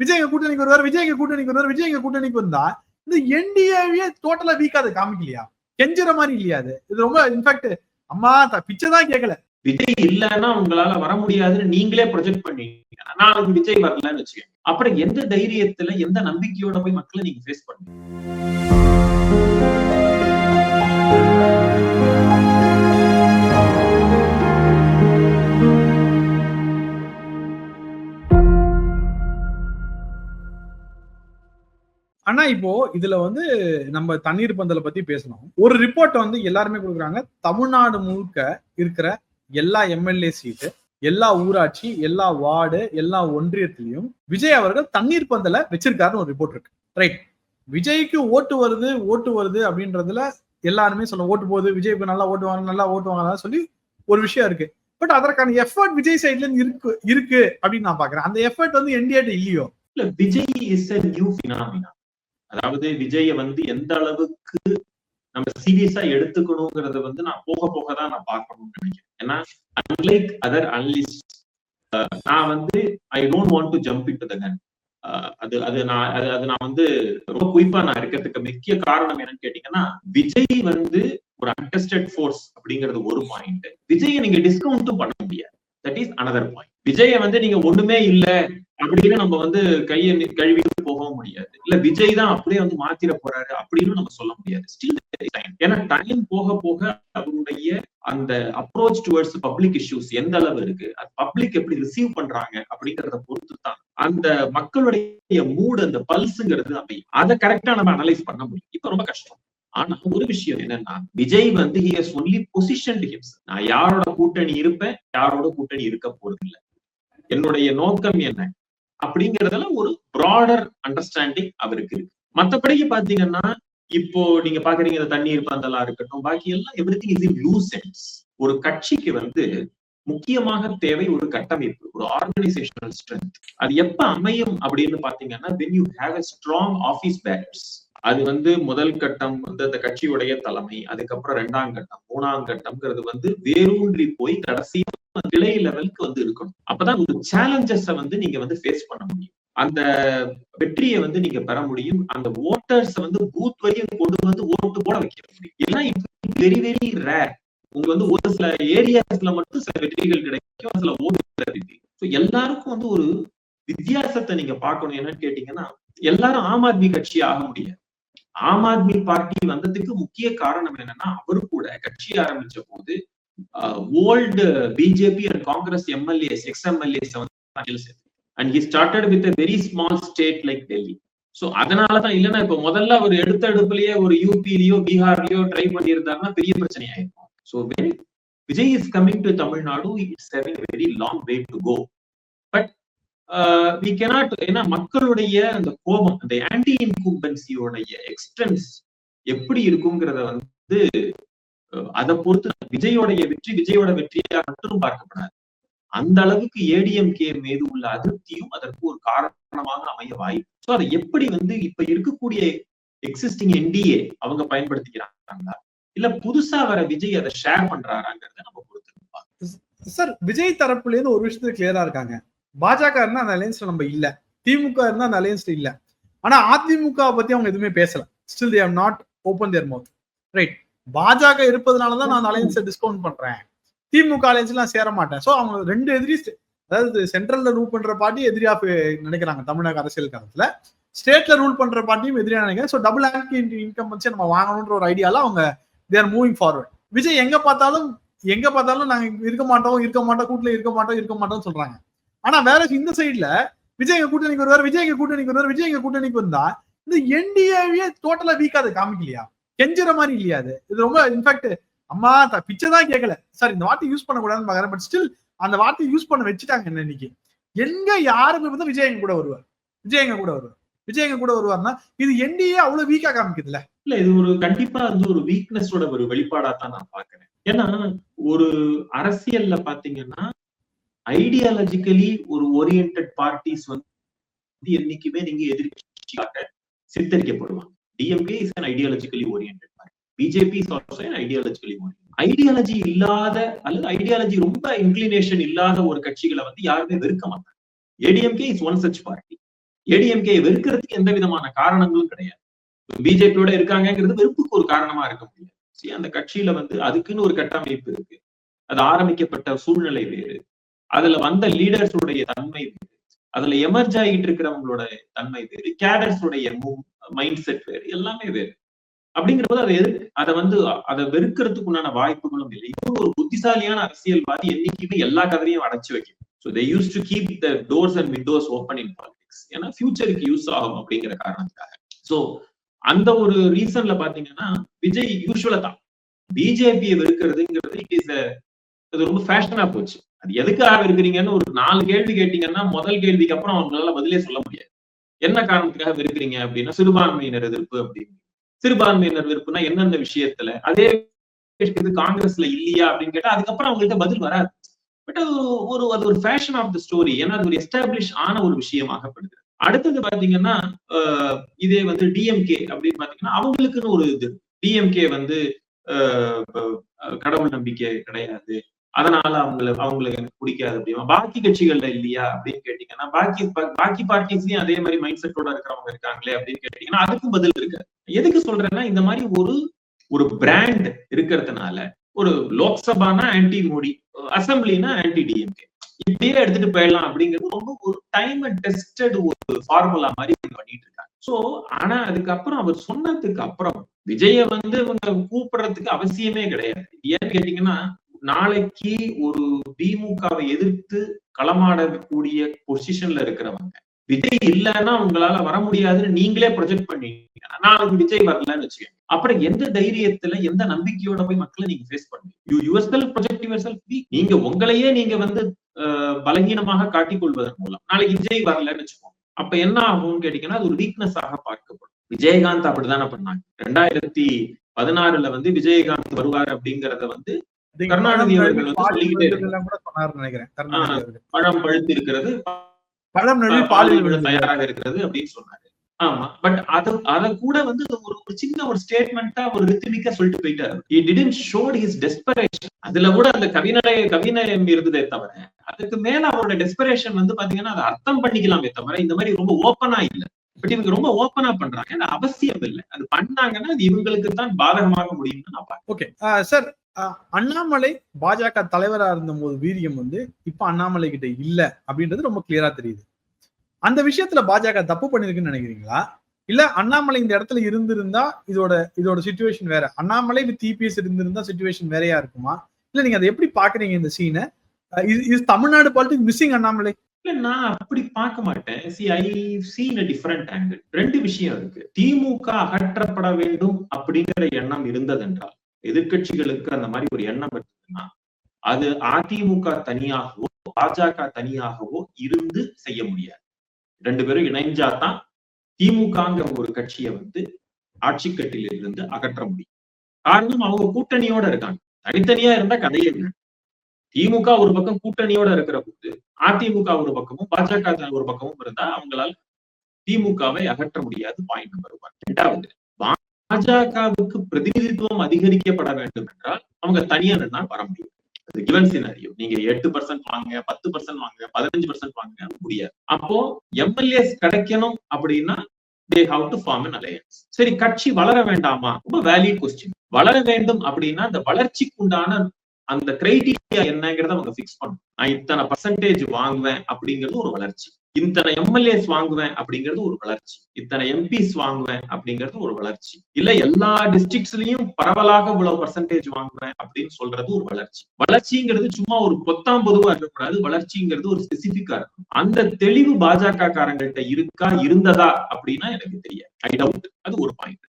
விஜய் கூட்டணிக்கு வருவார் விஜய் கூட்டணிக்கு வருவார் விஜய் கூட்டணிக்கு வந்தா இந்த என்டிஏவியே டோட்டலா வீக்கா அதை காமிக்கலையா? கெஞ்சுற மாதிரி இல்லையா அது? இது ரொம்ப இன்ஃபேக்ட் அம்மா பிச்சை தான் கேட்கல விஜய் இல்லைன்னா உங்களால வர முடியாதுன்னு நீங்களே ப்ரொஜெக்ட் பண்ணீங்க. நாளைக்கு விஜய் வரலன்னு வச்சுக்கோங்க. அப்புறம் எந்த தைரியத்துல எந்த நம்பிக்கையோட போய் மக்களை நீங்க ஃபேஸ் பண்ணுங்க? ஆனா இப்போ இதுல வந்து நம்ம தண்ணீர் பந்தலை பத்தி பேசணும். ஒரு ரிப்போர்ட் வந்து எல்லாருமே கொடுக்குறாங்க. தமிழ்நாடு முழுக்க இருக்கிற எல்லா எம்எல்ஏ சீட்டு எல்லா ஊராட்சி எல்லா வார்டு எல்லா ஒன்றியத்திலையும் விஜய் அவர்கள் தண்ணீர் பந்தலை வச்சிருக்காருன்னு ஒரு ரிப்போர்ட் இருக்கு. ரைட் விஜய்க்கு ஓட்டு வருது ஓட்டு வருது அப்படின்றதுல எல்லாருமே சொல்ல ஓட்டு போகுது விஜய்க்கு நல்லா ஓட்டு வாங்க நல்லா ஓட்டு வாங்கலாம் சொல்லி ஒரு விஷயம் இருக்கு. பட் அதற்கான எஃபர்ட் விஜய் சைட்ல இருந்து இருக்கு இருக்கு அப்படின்னு நான் பாக்குறேன் அந்த எஃபர்ட் வந்து என்டிஏட்ட இல்லையோ? இல்ல Vijay is a new phenomena அதாவது விஜய வந்து எந்த அளவுக்கு நம்ம சீரியஸா எடுத்துக்கணுங்கிறத வந்து நான் போக போக தான் நான் பார்க்கணும்னு நினைக்கிறேன். ஏன்னா அன்லைக் அதர் அனலிஸ்ட் நான் வந்து I don't want to jump into the gun அது அது நான் அது அது நான் வந்து ரொம்ப குயிப்பா நான் இருக்கிறதுக்கு முக்கிய காரணம் என்னன்னு கேட்டீங்கன்னா விஜய் வந்து ஒரு அன்டெஸ்டட் ஃபோர்ஸ் அப்படிங்கிறது ஒரு பாயிண்ட் விஜயை நீங்க டிஸ்கவுண்ட்டும் பண்ண முடியாது. That is another point Vijay வந்து நீங்க ஒண்ணுமே இல்ல அப்படின்னு நம்ம வந்து கையை கழுவி போகவும் முடியாது. இல்ல விஜய் தான் அப்படியே வந்து மாத்திர போறாரு அப்படின்னு நம்ம சொல்ல முடியாது. ஸ்டில் ஏன்னா டைம் போக போக அவருடைய அந்த அப்ரோச் டுவர்ட்ஸ் பப்ளிக் இஷ்யூஸ் எந்த அளவு இருக்கு? அது பப்ளிக் எப்படி ரிசீவ் பண்றாங்க அப்படிங்கறத பொறுத்து தான் அந்த மக்களுடைய மூடு அந்த பல்ஸுங்கிறது அமையும். அதை கரெக்டா நம்ம அனலைஸ் பண்ண முடியும். இப்ப ரொம்ப கஷ்டம். ஆனா ஒரு விஷயம் என்னன்னா விஜய் வந்து ஹி ஹஸ் ஒன்லி பொசிஷன் நான் யாரோட கூட்டணி இருப்பேன் யாரோட கூட்டணி இருக்க போறது இல்லை என்னுடைய நோக்கம் என்ன? அப்படிங்கறதுல ஒரு ப்ராடர் அண்டர்ஸ்டாண்டிங் அவருக்கு இருக்கு. மத்தபடிக்கு பாத்தீங்கன்னா இப்போ நீங்க பாக்குறீங்க இந்த தண்ணீர் பந்தலா இருக்கட்டும் பாக்கி எல்லாம் everything is in loose sense ஒரு கட்சிக்கு வந்து முக்கியமாக தேவை ஒரு கட்டமைப்பு ஒரு ஆர்கனைசேஷனல் ஸ்ட்ரென்த் அது எப்ப அமையும் அப்படின்னு பாத்தீங்கன்னா when you have a strong office bearers அது வந்து முதல் கட்டம் வந்து அந்த கட்சியுடைய தலைமை அதுக்கப்புறம் ரெண்டாம் கட்டம் மூணாம் கட்டம்ங்கிறது வந்து வேரூன்றி போய் கடைசி கிளை லெவலுக்கு வந்து இருக்கணும். அப்பதான் ஒரு சேலஞ்சஸ வந்து நீங்க வந்து ஃபேஸ் பண்ண முடியும். அந்த வெற்றியை வந்து நீங்க பெற முடியும். அந்த ஓட்டர்ஸ் வந்து பூத் வரையும் கொண்டு வந்து ஓட்டு போட வைக்க முடியும். இதெல்லாம் வெரி வெரி ரேர் உங்க வந்து ஒரு சில ஏரியாஸ்ல மட்டும் சில வெற்றிகள் கிடைக்கும். சில ஓட்டு எல்லாருக்கும் வந்து ஒரு வித்தியாசத்தை நீங்க பாக்கணும் என்னன்னு கேட்டீங்கன்னா எல்லாரும் ஆம் ஆத்மி கட்சி ஆக முடியாது. ஆம் ஆத்மி பார்ட்டி வந்ததுக்கு முக்கிய காரணம் என்னன்னா அவரு கூட கட்சி ஆரம்பிச்ச போது old BJP and Congress MLAs ex MLAs வந்து and he started with a very small state like Delhi so அதனாலதான் இல்லைன்னா இப்ப முதல்ல ஒரு எடுத்த எடுப்புலயே ஒரு யூபிலயோ பீகார்லயோ ட்ரை பண்ணியிருந்தாருன்னா பெரிய பிரச்சனை ஆயிருக்கும் so very Vijay is coming to Tamil Nadu it's having very long way to go Uh, we cannot ஏன்னா மக்களுடைய அந்த கோபம் அந்த ஆன்டி இன்கூம்பன்சியோடைய எக்ஸ்டென்ஸ் எப்படி இருக்குங்கிறத வந்து uh, அதை பொறுத்து விஜயோடைய வெற்றி விஜயோட வெற்றியாக மட்டும் பார்க்கப்படாது. அந்த அளவுக்கு ஏடிஎம்கே மீது உள்ள அதிருப்தியும் அதற்கு ஒரு காரணமாக அமைய வாய்ப்பு. ஸோ அதை எப்படி வந்து இப்ப இருக்கக்கூடிய எக்ஸிஸ்டிங் என்டிஏ அவங்க பயன்படுத்திக்கிறாங்களா? இல்ல புதுசா வர விஜய் அதை ஷேர் பண்றாங்கிறத நம்ம பொறுத்து சார் விஜய் தரப்புல இருந்து ஒரு விஷயத்துல கிளியரா இருக்காங்க. பாஜக இருந்தா அந்த அலையன்ஸ்ல நம்ம இல்ல. திமுக இருந்தா அந்த அலையன்ஸ்ல இல்ல. ஆனா அதிமுக பத்தி அவங்க எதுவுமே பேசல. Still they not open their mouth right பாஜக இருப்பதனாலதான் நான் அந்த அலையன்ஸை டிஸ்கவுண்ட் பண்றேன். திமுக அலையன்ஸ்ல நான் சேர மாட்டேன். சோ அவங்க ரெண்டு எதிரி அதாவது சென்ட்ரல்ல ரூல் பண்ற பார்ட்டி எதிரியா நினைக்கிறாங்க தமிழக அரசியல் காலத்துல. ஸ்டேட்ல ரூல் பண்ற பார்ட்டியும் எதிரியா நினைக்கிறேன். ஸோ டபுள் ஆன்டி இன்கம் வச்சு நம்ம வாங்கணும்ன்ற ஒரு ஐடியால அவங்க தேர் மூவிங் ஃபார்வர்ட் விஜய் எங்க பார்த்தாலும் எங்க பார்த்தாலும் நாங்க இருக்க மாட்டோம் இருக்க மாட்டோம் கூட்டுல இருக்க மாட்டோம் இருக்க மாட்டோம் சொல்றாங்க. ஆனா வேற இந்த சைடுல விஜய் எங்க கூட்டணிக்கு வருவார் விஜய் எங்க கூட்டணிக்கு வருவார் விஜய் எங்க கூட்டணிக்கு வந்தா இந்த என்டிஏவியே டோட்டலா வீக்கா அது காமிக்கலையா? கெஞ்சுற மாதிரி இல்லையா அது? இது ரொம்ப இன்ஃபேக்ட் அம்மா பிச்சை தான் கேட்கல சார் இந்த வார்த்தை யூஸ் பண்ணக்கூடாதுன்னு பாக்குறேன் பட் ஸ்டில் அந்த வார்த்தையை யூஸ் பண்ண வச்சுட்டாங்க என்ன இன்னைக்கு? எங்க யாருமே வந்து விஜய் எங்க கூட வருவார். விஜய் எங்க கூட வருவார். விஜய் எங்க கூட வருவார்னா இது என்டிஏ அவ்வளவு வீக்கா காமிக்குதுல்ல? இல்ல இது ஒரு கண்டிப்பா வந்து ஒரு வீக்னஸோட ஒரு வெளிப்பாடா தான் நான் பாக்குறேன் ஏன்னா ஒரு அரசியல்ல பாத்தீங்கன்னா ஐடியாலஜிக்கலி ஒரு ஓரியன்ட் பார்ட்டிஸ் வந்து என்னைக்குமே நீங்க எதிர்கட்சியாக சித்தரிக்கப்படுவாங்க. DMK is an ideologically orient party BJP is also an ideologically orient ideology இல்லாத அல்லது ஐடியாலஜி ரொம்ப இன்க்ளினேஷன் இல்லாத ஒரு கட்சிகளை வந்து யாருமே வெறுக்க மாட்டாங்க. ADMK is one such party ADMK வெறுக்கிறதுக்கு எந்த விதமான காரணங்களும் கிடையாது. பிஜேபியோட இருக்காங்கங்கிறது வெறுப்புக்கு ஒரு காரணமா இருக்க முடியாது. அந்த கட்சியில வந்து அதுக்குன்னு ஒரு கட்டமைப்பு இருக்கு. அது ஆரம்பிக்கப்பட்ட சூழ்நிலை வேறு. அதுல வந்த லீடர்ஸுடைய தன்மை வேறு. அதுல எமர்ஜ் ஆகிட்டு இருக்கிறவங்களோட தன்மை வேறு. கேடர்ஸுடைய மைண்ட் செட் வேறு. எல்லாமே வேறு. அப்படிங்கிற போது அதை எது அதை வந்து அதை வெறுக்கிறதுக்கு உண்டான வாய்ப்புகளும் இல்லை. இப்போ ஒரு புத்திசாலியான அரசியல்வாதி என்னைக்குமே எல்லா கதவையும் அடைச்சு வைக்கும் so they use to keep the doors and windows open in politics ஏன்னா ஃபியூச்சருக்கு யூஸ் ஆகும் அப்படிங்கிற காரணத்துக்காக. ஸோ அந்த ஒரு ரீசன்ல பாத்தீங்கன்னா விஜய் யூஸ்வலா தான். பிஜேபியை வெறுக்கிறதுங்கிறது இட் இஸ் அது ரொம்ப ஃபேஷனா போச்சு. அது எதுக்காக வெறுக்கிறீங்கன்னு ஒரு நாலு கேள்வி கேட்டீங்கன்னா முதல் கேள்விக்கு அப்புறம் அவங்களால பதிலே சொல்ல முடியாது. என்ன காரணத்துக்காக வெறுக்கிறீங்க அப்படின்னா சிறுபான்மையினர் எதிர்ப்பு அப்படின்னு. சிறுபான்மையினர் விருப்புன்னா என்னென்ன விஷயத்துல? அதே இது காங்கிரஸ்ல இல்லையா அப்படின்னு கேட்டா அதுக்கப்புறம் அவங்கள்ட்ட பதில் வராது. பட் அது ஒரு அது ஒரு ஃபேஷன் ஆஃப் த ஸ்டோரி ஏன்னா அது ஒரு எஸ்டாப்ளிஷ் ஆன ஒரு விஷயமாகப்படுது. அடுத்தது பாத்தீங்கன்னா இதே வந்து டிஎம்கே அப்படின்னு பாத்தீங்கன்னா அவங்களுக்குன்னு ஒரு இது. டிஎம்கே வந்து கடவுள் நம்பிக்கை கிடையாது. அதனால அவங்கள அவங்களுக்கு எனக்கு பிடிக்காது அப்படிமா? பாக்கி கட்சிகள்ல இல்லையா அப்படின்னு கேட்டீங்கன்னா பாக்கி பாக்கி பார்ட்டிஸ்லயும் அதே மாதிரி மைண்ட் செட்டோட இருக்கிறவங்க இருக்காங்களே அப்படின்னு கேட்டீங்கன்னா அதுக்கும் பதில் இருக்கு. எதுக்கு சொல்றேன்னா இந்த மாதிரி ஒரு ஒரு பிராண்ட் இருக்கிறதுனால ஒரு லோக்சபானா ஆன்டி மோடி அசம்பிளினா ஆன்டி டிஎம்கே இப்படியே எடுத்துட்டு போயிடலாம் அப்படிங்கிறது ரொம்ப ஒரு டைம் டெஸ்டட் ஒரு ஃபார்முலா மாதிரி பண்ணிட்டு இருக்காங்க. சோ ஆனா அதுக்கப்புறம் அவர் சொன்னதுக்கு அப்புறம் விஜய வந்து இவங்க கூப்பிடுறதுக்கு அவசியமே கிடையாது. ஏன்னு கேட்டீங்கன்னா நாளைக்கு ஒரு திமுகவை எதிர்த்து களமாடக்கூடிய பொசிஷன்ல இருக்கிறவங்க. விஜய் இல்லைன்னா உங்களால வர முடியாதுன்னு நீங்களே ப்ரொஜெக்ட் பண்ணீங்க நாளைக்கு விஜய் வரலன்னு வச்சுக்கோங்க. அப்புறம் எந்த தைரியத்துல எந்த நம்பிக்கையோட போய் மக்களை நீங்க ஃபேஸ் பண்ணுவீங்க? You yourself project yourself நீங்க உங்களையே நீங்க வந்து பலகீனமாக காட்டிக் கொள்வதன் மூலம். நாளைக்கு விஜய் வரலன்னு வச்சுக்கோங்க. அப்ப என்ன ஆகும்னு கேட்டீங்கன்னா அது ஒரு வீக்னஸ் ஆக பார்க்கப்படும். விஜயகாந்த் அப்படித்தானே பண்ணாங்க. ரெண்டாயிரத்தி பதினாறுல வந்து விஜயகாந்த் வருவார் அப்படிங்கறத வந்து கருணாநிதி அவர்கள் பழம் பழுத்து இருக்கிறது பழம் நழுவி பாலியல் தயாராக இருக்கிறது அப்படின்னு சொன்னாரு. ஆமா பட் அத அத கூட வந்து ஒரு ஒரு சின்ன ஒரு ஸ்டேட்மெண்டா ஒரு ரித்திமிக்கா சொல்லிட்டு போயிட்டாரு. He didn't showed his desperation அதுல கூட அந்த கவிநடை கவிநயம் இருந்ததே தவிர அதுக்கு மேல அவரோட டெஸ்பரேஷன் வந்து பாத்தீங்கன்னா அதை அர்த்தம் பண்ணிக்கலாமே தவிர இந்த மாதிரி ரொம்ப ஓப்பனா இல்ல. பட் இவங்க ரொம்ப ஓப்பனா பண்றாங்க. ஏன்னா அவசியம் இல்லை. அது பண்ணாங்கன்னா அது இவங்களுக்கு தான் பாதகமாக முடியும்னு நான் ஓகே சார் அண்ணாமலை பாஜக தலைவரா இருந்த போது வீரியம் வந்து இப்ப அண்ணாமலை கிட்ட இல்ல அப்படின்றது ரொம்ப கிளியரா தெரியுது. அந்த விஷயத்துல பாஜக தப்பு பண்ணிருக்குன்னு நினைக்கிறீங்களா? இல்ல அண்ணாமலை இந்த இடத்துல இருந்திருந்தா இதோட இதோட சுச்சுவேஷன் வேற அண்ணாமலை வித் இபிஎஸ் இருந்திருந்தா சுச்சுவேஷன் வேறையா இருக்குமா? இல்ல நீங்க அதை எப்படி பாக்குறீங்க இந்த சீனை இது தமிழ்நாடு பாலிட்டிக்ஸ் மிஸ்ஸிங் அண்ணாமலை? இல்ல நான் அப்படி பார்க்க மாட்டேன். See I seen a different angle ரெண்டு விஷயம் இருக்கு. திமுக அகற்றப்பட வேண்டும் அப்படிங்கிற எண்ணம் இருந்ததென்றால் எதிர்கட்சிகளுக்கு அந்த மாதிரி ஒரு எண்ணம் இருந்ததுன்னா அது அதிமுக தனியாகவோ பாஜக தனியாகவோ இருந்து செய்ய முடியாது. ரெண்டு பேரும் இணைஞ்சாதான் திமுகங்கிற ஒரு கட்சியை வந்து ஆட்சிக்கட்டில இருந்து அகற்ற முடியும். காரணம் அவங்க கூட்டணியோட இருக்காங்க. தனித்தனியா இருந்தா கதையே இல்லை. திமுக ஒரு பக்கம் கூட்டணியோட இருக்கிற போது அதிமுக ஒரு பக்கமும் பாஜக ஒரு பக்கமும் இருந்தா அவங்களால் திமுகவை அகற்ற முடியாது. பாயிண்ட் நம்பர் ஒன் ரெண்டாவது பாஜகவுக்கு பிரதிநிதித்துவம் அதிகரிக்கப்பட வேண்டும் என்றால் அவங்க தனியா நின்னா வர முடியும். அது கிவன் சினாரியோ நீங்க எட்டு பர்சன்ட் வாங்க பத்து பர்சன்ட் வாங்க பதினஞ்சு பர்சன்ட் வாங்க முடியாது. அப்போ எம்எல்ஏஸ் கிடைக்கணும் அப்படின்னா they have to form an alliance சரி கட்சி வளர வேண்டாமா? ரொம்ப வேலிட் கொஸ்டின் வளர வேண்டும் அப்படின்னா அந்த வளர்ச்சிக்கு உண்டான அந்த கிரைடீரியா என்னங்கிறத அவங்க பிக்ஸ் பண்ணும் நான் இத்தனை பர்சன்டேஜ் வாங்குவேன் அப்படிங்கிறது ஒரு வளர்ச்சி. இத்தனை எம்எல்ஏஸ் வாங்குவேன் அப்படிங்கிறது ஒரு வளர்ச்சி. இத்தனை எம்பிஸ் வாங்குவேன் அப்படிங்கிறது ஒரு வளர்ச்சி. இல்ல எல்லா டிஸ்ட்ரிக்ட்ஸ்லயும் பரவலாக இவ்வளவு பர்சன்டேஜ் வாங்குவேன் அப்படின்னு சொல்றது ஒரு வளர்ச்சி. வளர்ச்சிங்கிறது சும்மா ஒரு பொத்தாம் பொதுவா இருக்கக்கூடாது. வளர்ச்சிங்கிறது ஒரு ஸ்பெசிபிக்கா இருக்கும் அந்த தெளிவு பாஜக காரங்கள்ட்ட இருக்கா இருந்ததா அப்படின்னா எனக்கு தெரியாது. ஐ டவுட் அது ஒரு பாயிண்ட்